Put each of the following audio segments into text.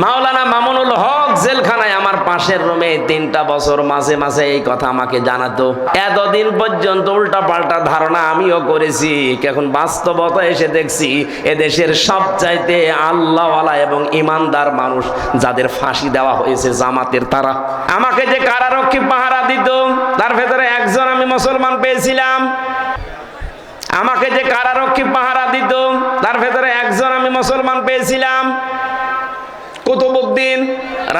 মাওলানা মামুনুল হক জেলখানায় আমার পাশের রুমে তিনটা বছর মাঝে মাঝে এই কথা আমাকে জানাতো। এতদিন পর্যন্ত উল্টা পাল্টা ধারণা আমিও করেছি এখন বাস্তবতা এসে দেখছি, এদেশের সবচাইতে আল্লাহওয়ালা এবং ইমানদার মানুষ যাদের ফাঁসি দেওয়া হয়েছে জামাতের তারা। আমাকে যে কারারক্ষী পাহারা দিত, তার ভেতরে একজন আমি মুসলমান পেয়েছিলাম। আমাকে যে কারারক্ষী পাহারা দিত, তার ভেতরে একজন আমি মুসলমান পেয়েছিলাম। কুতুবুদ্দিন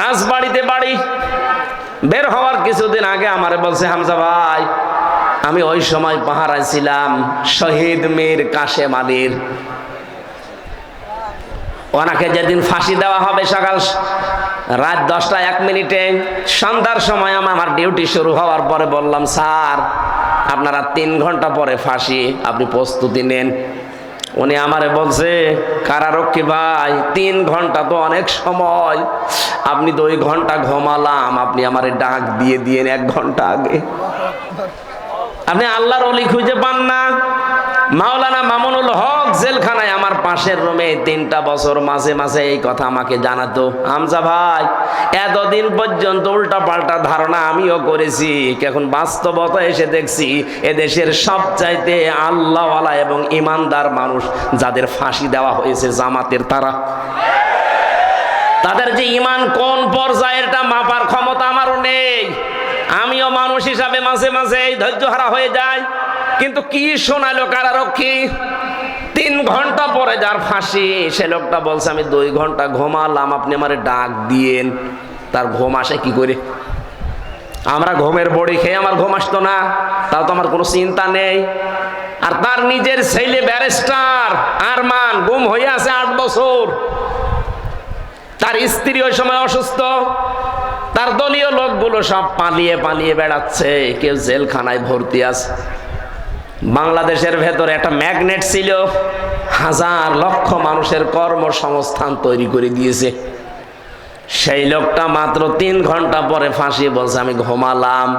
রাজবাড়িতে বাড়ি। বের হওয়ার কিছুদিন আগে আমারে বলছে, হামজা ভাই, আমি ওই সময় পাহারায় ছিলাম, শহীদ মীর কাশেম আলীর। ওনাকে যেদিন ফাঁসি দেওয়া হবে সকাল রাত দশটা এক মিনিটে, সন্ধ্যার সময় আমি আমার ডিউটি শুরু হওয়ার পরে বললাম, স্যার, আপনারা তিন ঘণ্টা পরে ফাঁসি, আপনি প্রস্তুতি নেন। উনি আমারে বলছে, কারারক্ষী ভাই, তিন ঘণ্টা তো অনেক সময়। আপনি তো ওই ঘণ্টা ঘুমালাম, আপনি আমারে ডাক দিয়ে দিয়ে এক ঘণ্টা আগে। আপনি আল্লাহর অলি খুঁজে পান না। মাওলানা মামুনুল হক জেলখানায় আমার পাশের রুমে তিনটা বছর মাঝে মাঝে এই কথা আমাকে জানাতো। হামজা ভাই, এতদিন পর্যন্ত উল্টা পাল্টা ধারণা আমিও করেছি, এখন বাস্তবতা এসে দেখছি, এদেশের সবচাইতে আল্লাহওয়ালা এবং ইমানদার মানুষ যাদের ফাঁসি দেওয়া হয়েছে জামাতের তারা। তাদের যে ইমান কোন পর্যায়েরটা মাপার ক্ষমতা আমারও নেই। আমিও মানুষ হিসাবে মাঝে মাঝে ধৈর্য হারা হয়ে যায় কিন্তু কি শোনালো কারারক্ষী? তিন ঘণ্টা পরে যার ফাঁসি, সে লোকটা বলছে, আমি দুই ঘণ্টা ঘুমালাম, আপনি আমারে ডাক দিয়েন। তার ঘুম আসে কি করে? আমরা ঘুমের বড়ি খেয়ে আমার ঘুম আসতো না, তাও তো আমার কোনো চিন্তা নেই। আর তার নিজের ছেলে ব্যারিস্টার আরমান, গুম হয়ে আছে আট বছর। তার স্ত্রী ওই সময় অসুস্থ। তার দলীয় লোকগুলো সব পালিয়ে পালিয়ে বেড়াচ্ছে, কেউ জেলখানায় ভর্তি আছে। বাংলাদেশের ভেতরে একটা ম্যাগনেট ছিল। হাজার লক্ষ মানুষের কর্মসংস্থান তৈরি করে দিয়েছে। সেই লোকটা মাত্র তিন ঘণ্টা পরে ফাঁসি বলছে, আমি ঘুমালাম।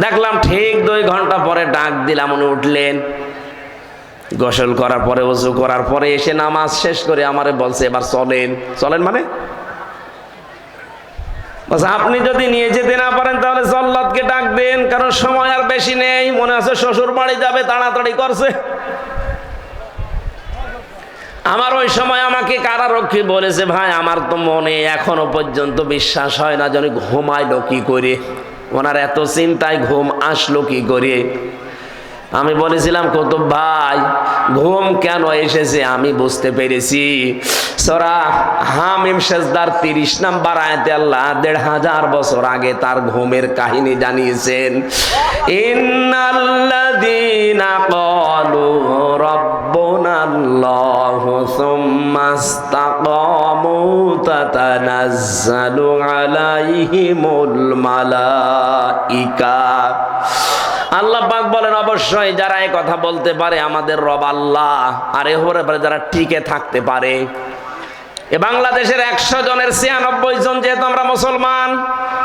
দেখলাম ঠিক দুই ঘণ্টা পরে ডাক দিলাম, উনি উঠলেন। গোসল করার পরে, উজু করার পরে এসে নামাজ শেষ করে আমারে বলছে, এবার চলেন। চলেন মানে? আপনি যদি নিয়ে যেতে না পারেন তাহলে জল্লাদকে ডাক দেন কারণ সময় আর বেশি নেই। মনে আছে শ্বশুর বাড়ি যাবে, তাড়াতাড়ি করছে। আমার ওই সময় আমাকে কারারক্ষী বলেছে, ভাই, আমার তো মনে এখনও পর্যন্ত বিশ্বাস হয় না যেন ঘুমাইলো কি করে। ওনার এত চিন্তায় ঘুম আসলো কি করে? আমি বলেছিলাম, কুতুব ভাই, ঘুম কেন এসেছে? আমি বুঝতে পেরেছি। সরা হামিম শেষদার তিরিশ নাম্বার আয়াতে আল্লাহ দেড় হাজার বছর আগে তার ঘুমের কাহিনী জানিয়েছেন। ইন্নাল্লাযীনা ক্বালু রাব্বুনাল্লাহু সুম্মা ইসতাকামু তাতানাজ্জালু আলাইহিমুল মালাইকা। আল্লাহ পাক বলেন, অবশ্যই যারা এই কথা বলতে পারে আমাদের রব আল্লাহ। আর এ হরে পারে যারা টিকে থাকতে পারে। এ বাংলাদেশের একশো জনের ছিয়ানব্বই জন যেহেতু আমরা মুসলমান,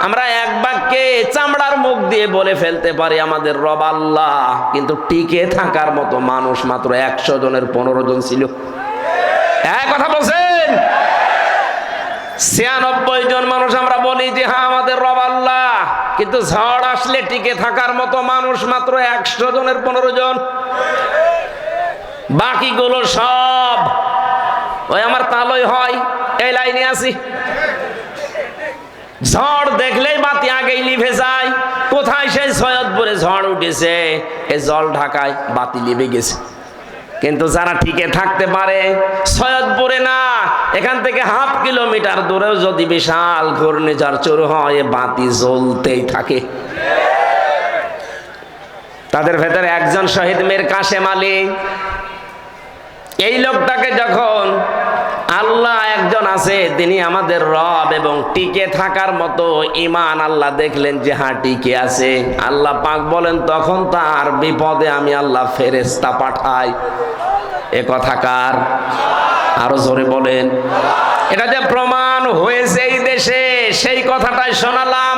আমরা এক বাক্যে চামড়ার মুখ দিয়ে বলে ফেলতে পারি আমাদের রব আল্লাহ। কিন্তু টিকে থাকার মতো মানুষ মাত্র একশো জনের পনেরো জন ছিল। এক কথা বলছেন? ছিয়ানব্বই জন মানুষ আমরা বলি যে হ্যাঁ আমাদের রব আল্লাহ। কিন্তু ঝড় আসলে টিকে থাকার মতো মানুষ মাত্র একশো জনের পনেরো জন। বাকিগুলো সব, ওই আমার তালই হয়, এই লাইনে আছি। ঝড় দেখলেই বাতি আগেই লিভে যায়। কোথায় সেই সৈয়দপুরে ঝড় উঠেছে? এই জল ঢাকায় বাতি লিভে গেছে। কিন্তু যারা ঠিকে থাকতে পারে, সৈয়দপুরে না, এখান থেকে হাফ কিলোমিটার দূরেও যদি বিশাল ঘূর্ণিঝড় শুরু হয় বাতি জ্বলতেই থাকে। তাদের ভেতরে একজন শহীদ মেয়ের কাশেম আলী। এই লোকটাকে যখন আল্লাহ একজন আছে, তিনি আমাদের রব এবং টিকে থাকার মতো ইমান আল্লাহ দেখলেন যে হ্যাঁ টিকে আছে। আল্লাহ পাক বলেন, তখন তার বিপদে আমি আল্লাহ ফেরেস্তা পাঠাই। এ কথাকার আরও জোরে বলেন। এটা যে প্রমাণ হয়েছে এই দেশে, সেই কথাটাই শোনালাম।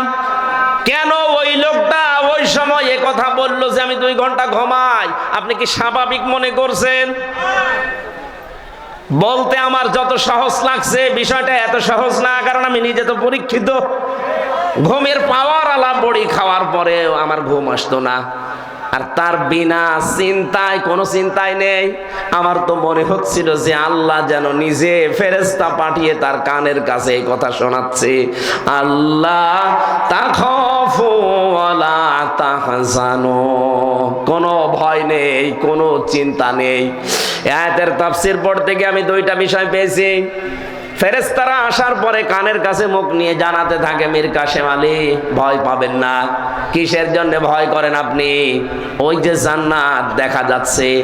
কেন ওই লোকটা ওই সময় এ কথা বলল যে, আমি দুই ঘণ্টা ঘুমাই? আপনি কি স্বাভাবিক মনে করছেন? বলতে আমার যত সহজ লাগছে, বিষয়টা এত সহজ না, কারণ আমি নিজে তো পরীক্ষিত। ঘুমের পাওয়ার আলা বড়ি খাওয়ার পরেও আমার ঘুম আসতো না। আর তার বিনা চিন্তায়, কোনো চিন্তায় নেই। আমার তো মনে হচ্ছিল যে আল্লাহ যেন নিজে ফেরেস্তা পাঠিয়ে তার কানের কাছে এই কথা শোনাচ্ছে। আল্লাহ তাহজানু। কোনো ভয় নেই, কোনো চিন্তা নেই। আয়াতের তাফসির পড়তে গিয়ে আমি দুইটা বিষয় পেয়েছি। ফেরেস্তারা আসার পরে কানের কাছে মুখ নিয়ে জানাতে থাকে, মীর কাশেম আলী, ভয় পাবেন না। কিসের জন্য ভয় করেন আপনি? ওই যে জান্নাত দেখা যাচ্ছে।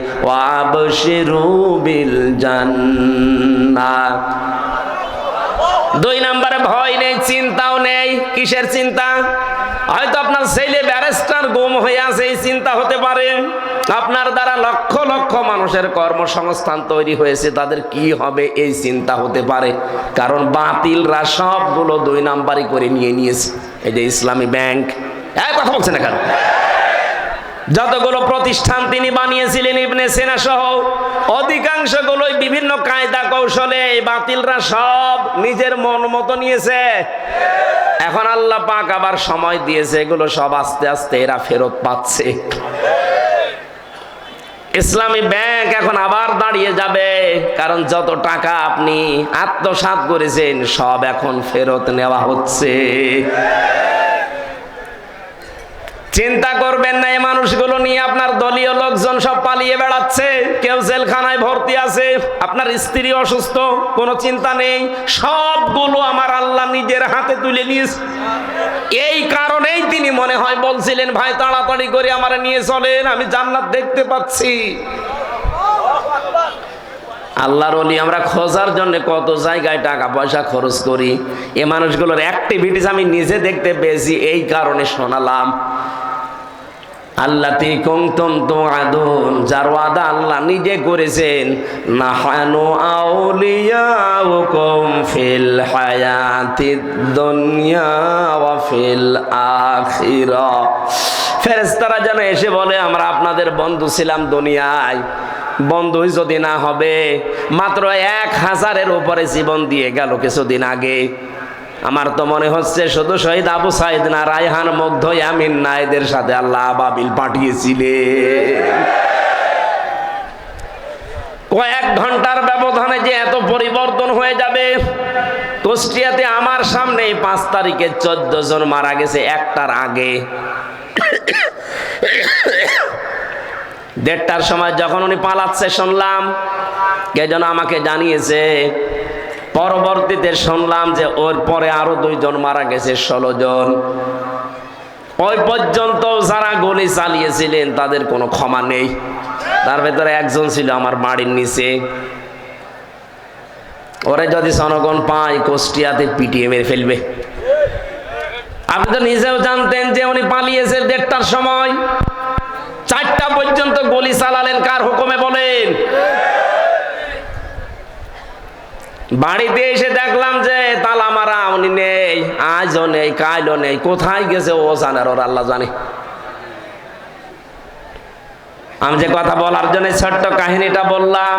দুই নম্বরে, ভয় নেই, চিন্তাও নেই। কিসের চিন্তা? হয়তো আপনার ছেলে ব্যারেস্টার গুম হয়ে আছে, এই চিন্তা হতে পারে। আপনার দ্বারা লক্ষ লক্ষ মানুষের কর্মসংস্থান তৈরি হয়েছে, তাদের কি হবে এই চিন্তা হতে পারে? কারণ বাতিলরা সবগুলো দুই নাম্বারই করে নিয়ে নিয়েছে। এই যে ইসলামী ব্যাংক এক কথা বলছেন কেন? যতগুলো প্রতিষ্ঠান তিনি বানিয়েছিলেন ইবনে সেনা সহ, অধিকাংশগুলোই বিভিন্ন কায়দা কৌশলে বাতিলরা সব নিজের মন মতো নিয়েছে। এখন আল্লাহ পাক আবার সময় দিয়েছে, এগুলো সব আস্তে আস্তে এরা ফেরত পাচ্ছে। ইসলামী ব্যাংক এখন আবার দাঁড়িয়ে যাবে। কারণ যত টাকা আপনি আত্মসাত করেছেন, সব এখন ফেরত নেওয়া হচ্ছে। চিন্তা করবেন না, এই মানুষগুলো নিয়ে আপনার দলীয় লোকজন সব পালিয়ে বেড়াচ্ছে। কেউ জেলখানায় ভর্তি আছে, আপনার স্ত্রী অসুস্থ, কোনো চিন্তা নেই, সবগুলো আমার আল্লাহ নিজের হাতে তুলে নিয়েছে। এই কারণেই তিনি মনে হয় বলছিলেন, ভাই, তাড়াতাড়ি করে আমার নিয়ে চলেন, আমি জান্নাত দেখতে পাচ্ছি। আল্লাহর অলি আমরা খোঁজার জন্য কত জায়গায় টাকা পয়সা খরচ করি। এ মানুষগুলোর অ্যাক্টিভিটিস আমি নিজে দেখতে পেয়েছি, এই কারণে শোনালাম। আল্লাহ কুমতুম তো আদুন যার ওয়াদা আল্লাহ নিজে করেছেন। নাহানু আউলিয়াউকুম ফিল হায়াতিদ দুনিয়া ওয়া ফিল আখিরা। ফেরেশতারা যেন এসে বলে, আমরা আপনাদের বন্ধু ছিলাম দুনিয়ায়। বন্ধুই যদি না হবে, মাত্র এক হাজারের উপরে জীবন দিয়ে গেল কিছুদিন আগে। আমার তো মনে হচ্ছে শুধু শহীদ আবু সাইদ না, রায়হান মুগ্ধ আমিন না এদের সাথে আল্লাহ আবাবিল পাঠিয়েছিলে কয়েক ঘণ্টার ব্যবধানে যে এত পরিবর্তন হয়ে যাবে, কুষ্টিয়াতে আমার সামনে পাঁচ তারিখে চোদ্দ জন মারা গেছে, একটার আগে। দেড়টার সময় যখন উনি পালাচ্ছে শুনলাম, কে যেন আমাকে জানিয়েছে পরবর্তীতে শুনলাম যে ওর পরে আরও দুইজন মারা গেছে, ষোলো জন। ওই পর্যন্ত যারা গুলি চালিয়েছিলেন, তাদের কোনো ক্ষমা নেই। তার ভেতরে একজন ছিল আমার বাড়ির নিচে। ওরে যদি জনগণ পায়, কুষ্টিয়াতে পিটিয়ে মেরে ফেলবে। আপনি তো নিজেও জানতেন যে উনি পালিয়েছে দেড়টার সময়। চারটা পর্যন্ত গুলি চালালেন, কার হুকুমে বলেন? বাড়িতে এসে দেখলাম যে তালা মারা উনি নেই, আজও নেই, কালও নেই, কোথায় গেছে ও জানে ওর আল্লাহ জানে। আমি যে কথা বলার জন্য ছোট্ট কাহিনীটা বললাম,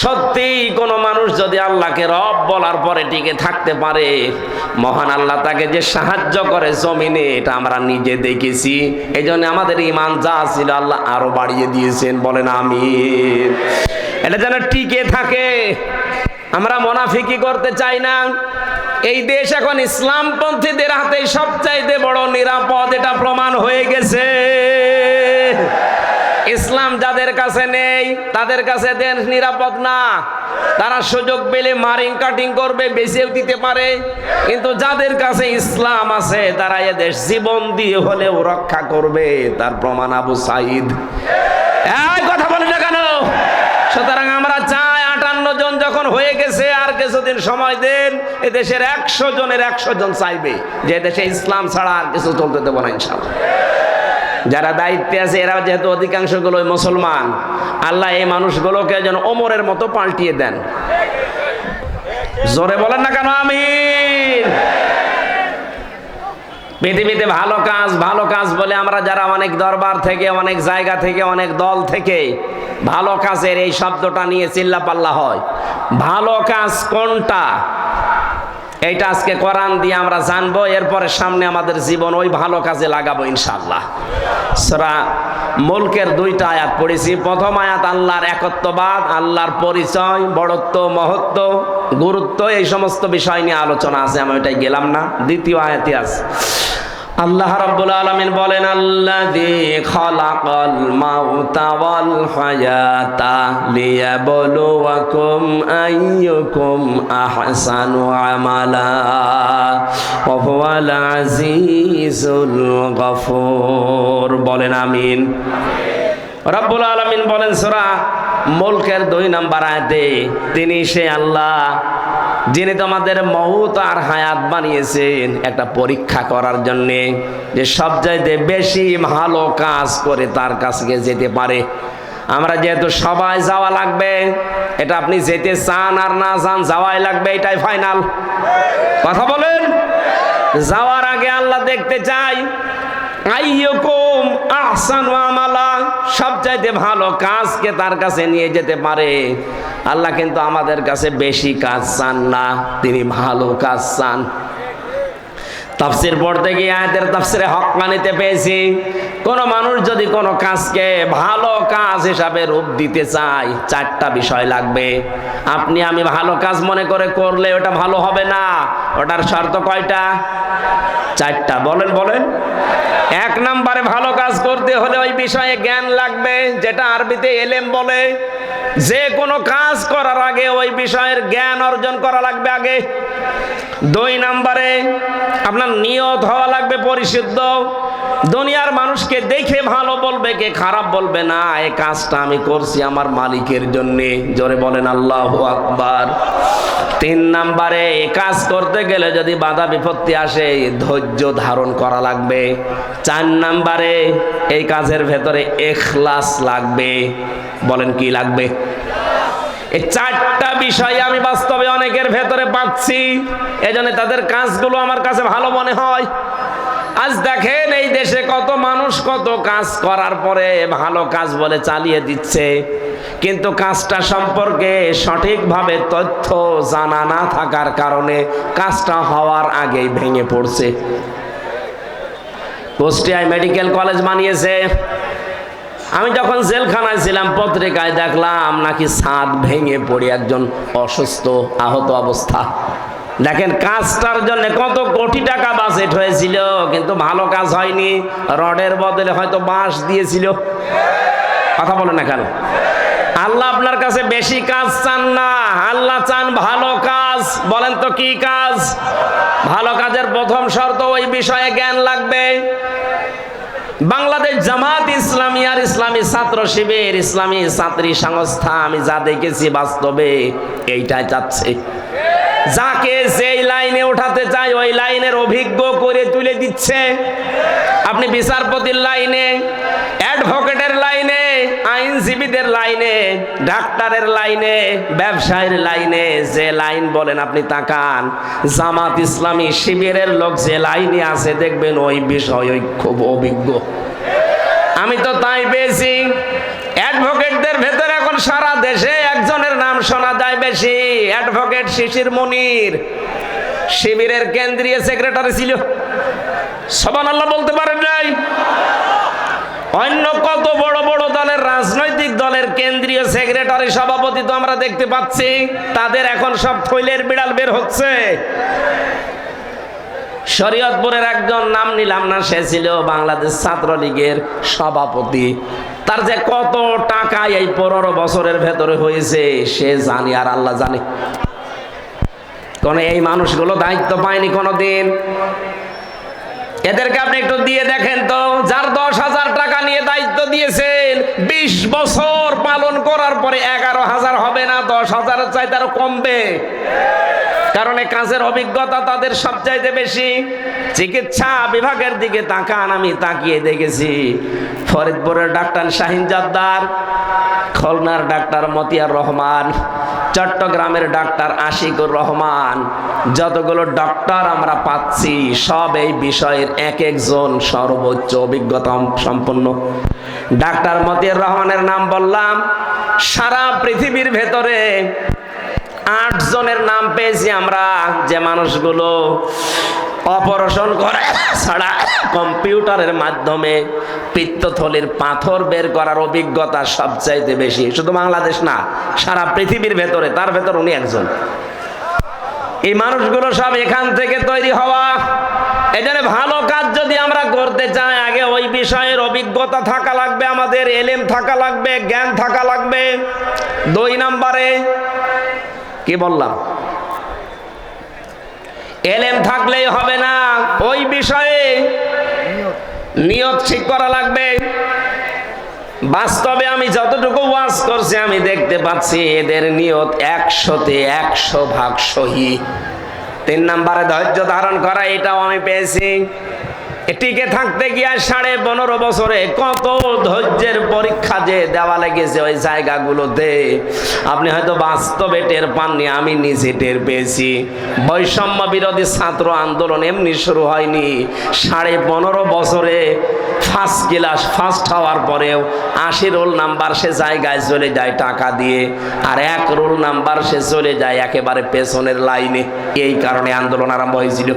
সত্যি কোন মানুষ যদি আল্লাহকে রব বলার পরে টিকে থাকতে পারে, মহান আল্লাহ তাকে যে সাহায্য করে জমিনে, এটা আমরা নিজে দেখেছি। এই জন্য আমাদের ইমান যা ছিল আল্লাহ আরও বাড়িয়ে দিয়েছেন, বলেন আমি এটা যেন টিকে থাকে। আমরা মোনাফিকি করতে চাই না। এই দেশ এখন ইসলামপন্থীদের হাতে সবচাইতে বড় নিরাপদ, এটা প্রমাণ হয়ে গেছে। ইসলাম যাদের কাছে নেই, তাদের কাছে দেন নিরাপদ না। তারা সুযোগ পেলে মারিং কাটিং করবে, বেঁচেও দিতে পারে। কিন্তু যাদের কাছে ইসলাম আছে, তারা এদেশ জীবন দিয়ে হলেও রক্ষা করবে, তার প্রমাণ আবু সাইদ। কথা বলে না কেন? সুতরাং আমরা চাই জন যখন হয়ে গেছে, আর কিছুদিন সময় দেন এ দেশের একশো জনের একশো জন চাইবে যে দেশে ইসলাম ছাড়া আর কিছু চলতে দেবো না ইনশাল্লাহ যারা দায়িত্বে আছে, এরা যেহেতু অধিকাংশগুলো মুসলমান। আল্লাহ এই মানুষগুলোকে যেন ওমরের মতো পাল্টিয়ে দেন। জোরে বলেন না কেন? আমি পৃথিবীতে ভালো কাজ ভালো কাজ বলে আমরা যারা অনেক দরবার থেকে, অনেক জায়গা থেকে, অনেক দল থেকে ভালো কাজের এই শব্দটা নিয়ে চিল্লাপাল্লা হয়। ভালো কাজ কোনটা? এইটা আজকে কোরআন দিয়ে আমরা জানব, এরপরে সামনে আমাদের জীবন ওই ভালো কাজে লাগাবো ইনশাল্লাহ সরা মুলকের দুইটা আয়াত পড়েছি। প্রথম আয়াত, আল্লাহর একত্ববাদ, আল্লাহর পরিচয়, বড়ত্ব, মহত্ব, গুরুত্ব, এই সমস্ত বিষয় নিয়ে আলোচনা আছে, আমি ওইটাই গেলাম না। দ্বিতীয় আয়াতই আছে। আল্লাহ রাব্বুল আলামিন বলেন, আল্লাযী খালাকাল মাউতা ওয়াল হায়াতা লিয়াবলুয়াকুম আইয়ুকুম আহসানু আমালা, ওয়া হুয়াল আজিজুল গফুর। বলেন, আমিন। রব্বুল আলামিন বলেন, সূরা মুলকের দুই নাম্বার আয়াতে, তিনি সে আল্লাহ, যিনি তোমাদের মৌত আর হায়াত বানিয়েছেন, একটা পরীক্ষা করার জন্যে যে সব চাইতে বেশি ভালো কাজ করে তার কাছে যেতে পারে। আমরা যেহেতু সবাই যাওয়া লাগবে, এটা আপনি যেতে চান আর না চান, যাওয়াই লাগবে, এটাই ফাইনাল কথা বলেন? যাওয়ার আগে আল্লাহ দেখতে চাই আইয়কুম আহসানু আমালা। সবচাইতে ভালো কাজকে তার কাছে নিয়ে যেতে পারে। আল্লাহ কিন্তু আমাদের কাছে বেশি কাজ চান না। তিনি ভালো কাজ চান। তাফসির পড়তে গিয়ে আয়াতের তাফসিরে হক মানিতে পেয়েছি। কোন মানুষ যদি কোনো কাজকে ভালো কাজ হিসাবে রূপ দিতে চায়, চারটা বিষয় লাগবে। আপনি আমি ভালো কাজ মনে করে করলে ওটা ভালো হবে না। ওটার শর্ত কয়টা? চারটা। বলেন বলেন। এক নম্বরে ভালো কাজ করতে হলে ওই বিষয়ে জ্ঞান লাগবে, যেটা আরবিতে এলেম বলে। যে কোনো কাজ করার আগে ওই বিষয়ের জ্ঞান অর্জন করা লাগবে আগে। দুই নম্বরে আপনার নিয়ত হওয়া লাগবে পরিশুদ্ধ। দুনিয়ার মানুষকে দেখে ভালো বলবে, কে খারাপ বলবে না। এই কাজটা আমি করছি আমার মালিকের জন্য। জোরে বলেন, আল্লাহ আকবার। তিন নাম্বারে, এ কাজ করতে গেলে যদি বাধা বিপত্তি আসে, ধৈর্য ধারণ করা লাগবে। চার নাম্বারে, এই কাজের ভেতরে এখলাস লাগবে। বলেন কি লাগবে? এই চারটা বিষয় আমি বাস্তবে অনেকের ভেতরে পাচ্ছি। এজন্য তাদের কাজগুলো আমার কাছে ভালো মনে হয়। আজ দেখেন এই দেশে কত মানুষ কত কাজ করার পরে ভালো কাজ বলে চালিয়ে দিচ্ছে। কিন্তু কাজটা সম্পর্কে সঠিকভাবে তথ্য জানা না থাকার কারণে কাজটা হওয়ার আগেই ভেঙে পড়ছে। কুষ্টিয়ায় মেডিকেল কলেজ বানিয়েছে। আমি যখন জেলখানায় ছিলাম, পত্রিকায় দেখলাম নাকি ছাদ ভেঙে পড়ে একজন অসুস্থ, আহত অবস্থা। দেখেন কাজটার জন্য কত কোটি টাকা বাজেট হয়েছিল, কিন্তু ভালো কাজ হয়নি। রডের বদলে হয়তো বাঁশ দিয়েছিল। কথা বলে না কেন? আল্লাহ আপনার কাছে বেশি কাজ চান না। আল্লাহ চান ভালো কাজ। বলেন তো কি কাজ? ভালো কাজের প্রথম শর্ত ওই বিষয়ে জ্ঞান লাগবে। বাংলাদেশ জামাত ইসলামী আর ইসলামী ছাত্র শিবির, ইসলামী ছাত্রী সংস্থা, আমি যা দেখেছি বাস্তবে এইটাই চাচ্ছে। যাকে যেই লাইনে ওঠাতে চায়, ওই লাইনের অভিজ্ঞ করে তুলে দিচ্ছে। আপনি বিচারপতির লাইনে, অ্যাডভোকেটের লাইনে, আইনজীবীদের লাইনে, ডাক্তারের লাইনে, ব্যবসায়ের লাইনে, যে লাইন বলেন আপনি তাকান, জামাত ইসলামী শিবিরের লোক যে লাইনে আছে, দেখবেন ওই বিষয় খুব অভিজ্ঞ। আমি তো তাই পেয়েছি। অ্যাডভোকেটদের ভেতরে এখন সারা দেশে একজনের নাম শোনা যায় বেশি। অ্যাডভোকেট শিশির মনির। শিবিরের কেন্দ্রীয় সেক্রেটারি ছিল। সবান আল্লাহ বলতে পারেন নাই। অন্য কত বড় বড় দলের রাজনৈতিক দলের কেন্দ্রীয় সেক্রেটারি সভাপতি তো আমরা দেখতে পাচ্ছি। তাদের এখন সব থৈলের বিড়াল বের হচ্ছে। শরীয়তপুরের একজন নাম নিলাম না, সে ছিল বাংলাদেশ ছাত্রলীগের সভাপতি। তার যে কত টাকা এই পনেরো বছরের ভেতরে হয়েছে, সে জানি আর আল্লাহ জানে। কোন এই মানুষগুলো দায়িত্ব পায়নি কোনোদিন। এদেরকে আপনি একটু দিয়ে দেখেন তো, যার দশ হাজার টাকা নিয়ে দায়িত্ব দিয়েছেন, বিশ বছর পালন করার পরে এগারো হাজার হবে না, দশ হাজারের চাই আরও কমবে। কারণ এই কাজের অভিজ্ঞতা তাদের সবচাইতে বেশি। চিকিৎসা বিভাগের দিকে তাকান, আমি তাকিয়ে দেখেছি। ফরিদপুরের ডাক্তার শাহিন জাদ্দার, খুলনার ডাক্তার মতিয়ার রহমান, চট্টগ্রামের ডাক্তার আশিকুর রহমান। যতগুলো ডক্টর আমরা পাচ্ছি, সব এই বিষয়ের এক একজন সর্বোচ্চ অভিজ্ঞতা সম্পন্ন। ডাক্তার মতিয়ার রহমানের নাম বললাম, সারা পৃথিবীর ভেতরে আট জনের নাম পেয়েছি আমরা, যে মানুষগুলো অপারেশন করে। ছাড়া কম্পিউটারের মাধ্যমে পিত্তথলির পাথর বের করার অভিজ্ঞতা সবচাইতে বেশি। শুধু বাংলাদেশ না, সারা পৃথিবীর ভেতরে, তার ভেতর উনি একজন। এই মানুষগুলো সব এখান থেকে তৈরি হওয়া। এখানে ভালো কাজ যদি আমরা করতে চাই, আগে ওই বিষয়ের অভিজ্ঞতা থাকা লাগবে, আমাদের এলেম থাকা লাগবে, জ্ঞান থাকা লাগবে। দুই নাম্বারে, কি বললাম? এলেম থাকলেই হবে না। ওই বিষয়ে নিয়ত ঠিক করা লাগবে। বাস্তবে আমি যতটুকু ওয়াজ করছি, আমি দেখতে পাচ্ছি এদের নিয়ত একশোতে একশো ভাগ সহি। তিন নাম্বারে ধৈর্য ধারণ করা, এটাও আমি পেয়েছি। টিকে থাকতে গিয়ে সাড়ে পনেরো বছরে কত ধৈর্যের পরীক্ষা যে দেওয়া লেগেছে ওই জায়গাগুলোতে। আপনি হয়তো বাস্তবে টের পাননি, আমি নিজে টের পেয়েছি। বৈষম্য বিরোধী ছাত্র আন্দোলন এমনি শুরু হয়নি। সাড়ে পনেরো বছরে ফার্স্ট ক্লাস ফার্স্ট হওয়ার পরেও আশি রোল নাম্বার সে জায়গায় চলে যায় টাকা দিয়ে, আর এক রোল নাম্বার সে চলে যায় একেবারে পেছনের লাইনে এই কারণে আন্দোলন আরম্ভ হয়েছিল।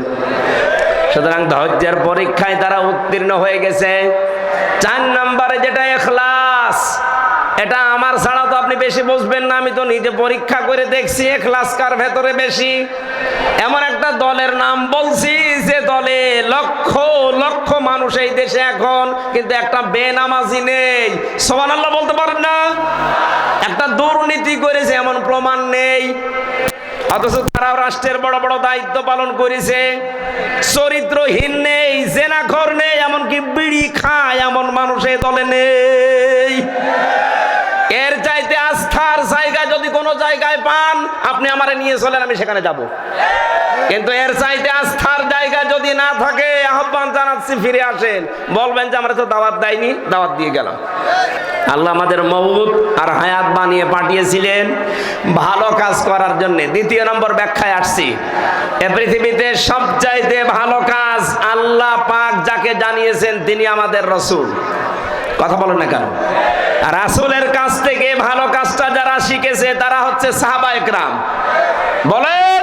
সুতরাং ধৈর্যের পরীক্ষায় তারা উত্তীর্ণ হয়ে গেছে। চার নম্বরে যেটা এখলাস, এটা আমার ছাড়া তো আপনি বেশি বুঝবেন না, আমি তো নিজে পরীক্ষা করে দেখছি এখলাস কার ভেতরে বেশি। এমন একটা দলের নাম বলছি যে দলে লক্ষ লক্ষ মানুষ এই দেশে এখন, কিন্তু একটা বেনামাজি নেই। সোমান আল্লাহ বলতে পারেন না? একটা দুর্নীতি করেছে, এমন প্রমাণ নেই। অথচ তারাও রাষ্ট্রের বড় বড় দায়িত্ব পালন করেছে। চরিত্রহীন নেই জেনাখর নেই, এমনকি বিড়ি খায় এমন মানুষ এই দলে নেই। এর চাইতে আস্থার জায়গা যদি কোনো জায়গায় পান, আপনি আমারে নিয়ে চলেন, আমি সেখানে যাব। কিন্তু এর চাইতে আস্থার জায়গা যদি না থাকে, আহ্বান জানাচ্ছি, ফিরে আসেন। বলবেন যে আমরা তো দাওয়াত দেয়নি, দাওয়াত দিয়ে গেলাম। আল্লাহ আমাদের মৌত আর হায়াত বানিয়ে পাঠিয়েছিলেন ভালো কাজ করার জন্য। দ্বিতীয় নম্বর ব্যাখ্যায় আসছি। এ পৃথিবীতে সবচাইতে ভালো কাজ আল্লাহ পাক যাকে জানিয়েছেন, তিনি আমাদের রসুল। কথা বলেন না কেন? রাসুলের কাছ থেকে ভালো কাজটা যারা শিখেছে তারা হচ্ছে সাহাবা একরাম। বলেন,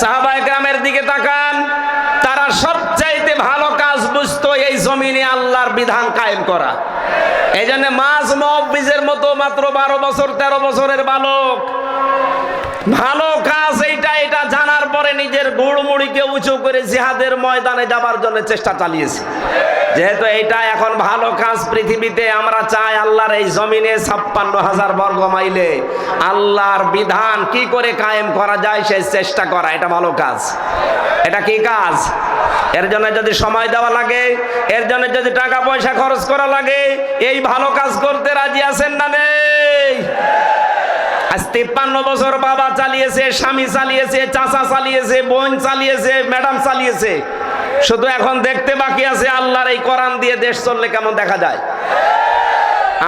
সাহাবা একরামের দিকে তাকান, তারা সবচাইতে ভালো কাজ বুঝতো এই জমিনে আল্লাহর বিধান কায়েম করা। এই জন্য মাঝ মহবিজের মতো মাত্র বারো বছর, তেরো বছরের বালক, ভালো কাজ এইটা এটা জানার পরে নিজের গুড়মুড়িকে উঁচু করে জিহাদের ময়দানে যাবার জন্য চেষ্টা চালিয়েছে। যেহেতু এইটা এখন ভালো কাজ পৃথিবীতে, আমরা চাই আল্লাহর এই জমিনে ছাপ্পান্ন হাজার বর্গ মাইলে আল্লাহর বিধান কি করে কায়েম করা যায় সেই চেষ্টা করা, এটা ভালো কাজ। এটা কি কাজ? এর জন্য যদি সময় দেওয়া লাগে, এর জন্য যদি টাকা পয়সা খরচ করা লাগে, এই ভালো কাজ করতে রাজি আছেন না নেই? আজ তিপ্পান্ন বছর বাবা চালিয়েছে, স্বামী চালিয়েছে, চাচা চালিয়েছে, বোন চালিয়েছে, ম্যাডাম চালিয়েছে। শুধু এখন দেখতে বাকি আছে আল্লাহর এই কোরআন দিয়ে দেশ চললে কেমন দেখা যায়?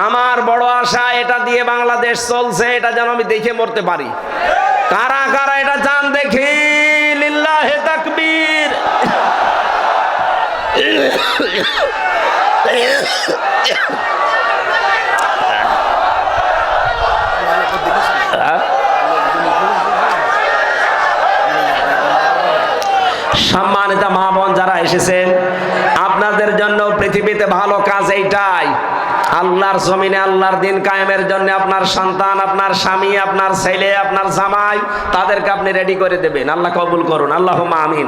আমার বড় আশা, এটা দিয়ে বাংলাদেশ চলছে, এটা যেন আমি দেখে মরতে পারি। কারা কারা এটা জান দেখি? লিল্লাহে তাকবীর। সম্মানিত মা বোন যারা এসেছেন, আপনাদের জন্য পৃথিবীতে ভালো কাজ এইটাই। আল্লাহর জমিনে আল্লাহর দিন কায়েমের জন্য আপনার সন্তান, আপনার স্বামী, আপনার ছেলে, আপনার জামাই, তাদেরকে আপনি রেডি করে দেবেন। আল্লাহ কবুল করুন। আল্লাহ আমিন।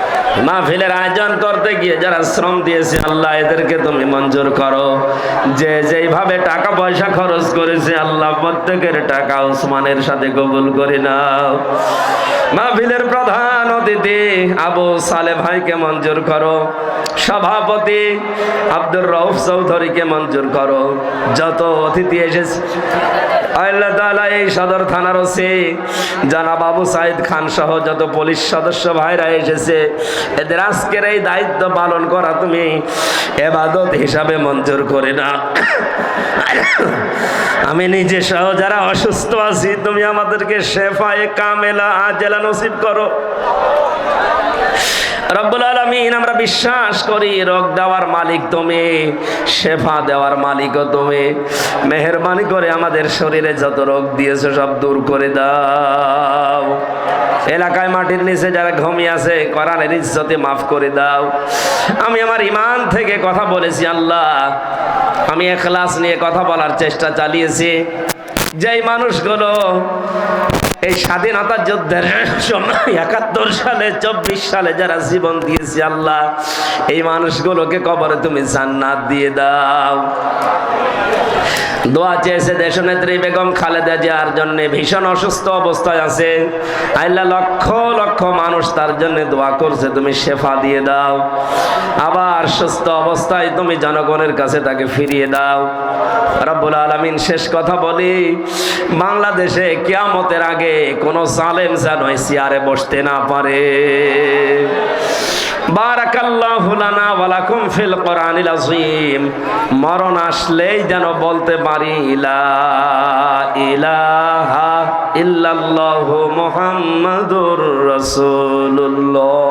মাহফিলের আয়োজন করতে গিয়ে যারা শ্রম দিয়েছে, আল্লাহ এদেরকে তুমি মঞ্জুর করো। যে যেইভাবে টাকা পয়সা খরচ করেছে, আল্লাহ প্রত্যেকের টাকা ওসমানের সাথে কবুল করে নাও। মাহফিলের প্রধান অতিথি আবু সালে ভাইকে মঞ্জুর করো। সভাপতি আব্দুর রউফ চৌধুরীকে মঞ্জুর করো। যত অতিথি এসেছে আল্লাহ তাআলা এই সদর থানার ওসি জানা বাবু সাইদ খান সহ যত পুলিশ সদস্য ভাইরা এসেছে, এদের আজকের এই দায়িত্ব পালন করা তুমি এবাদত হিসাবে মঞ্জুর করে না আমি নিজে সহ যারা অসুস্থ আছি, তুমি আমাদেরকে শেফায়ে কামেলা আজেলা নসিব করো। রব্বুল আলমিন, আমরা বিশ্বাস করি, রোগ দেওয়ার মালিক তুমি, শেফা দেওয়ার মালিকও তুমি। মেহরবানি করে আমাদের শরীরে যত রোগ দিয়েছ, সব দূর করে দাও। এলাকায় মাটির নিচে যারা ঘুমিয়ে আছে, কোরআনের ইজ্জতে মাফ করে দাও। আমি আমার ইমান থেকে কথা বলেছি, আল্লাহ। আমি এখলাস নিয়ে কথা বলার চেষ্টা চালিয়েছি। যেই মানুষগুলো এই স্বাধীনতা যুদ্ধের সময় একাত্তর সালে, চব্বিশ সালে যারা জীবন দিয়েছে আল্লাহ, এই মানুষগুলোকে কবরে তুমি জান্নাত দিয়ে দাও। দোয়া চেয়েছে দেশনেত্রী বেগম খালেদা জিয়ার জন্য, ভীষণ অসুস্থ অবস্থায় আছে। আল্লাহ লক্ষ লক্ষ মানুষ তার জন্য দোয়া করছে, তুমি শেফা দিয়ে দাও। আবার সুস্থ অবস্থায় তুমি জনগণের কাছে তাকে ফিরিয়ে দাও। রব্বুল আলমিন শেষ কথা বলি, বাংলাদেশে কিয়ামতের আগে কোনো সালেম যেন চেয়ারে বসতে না পারে। মরণ আসলেই যেন বলতে পারি, লা ইলাহা ইল্লাল্লাহু মুহাম্মাদুর রাসূলুল্লাহ।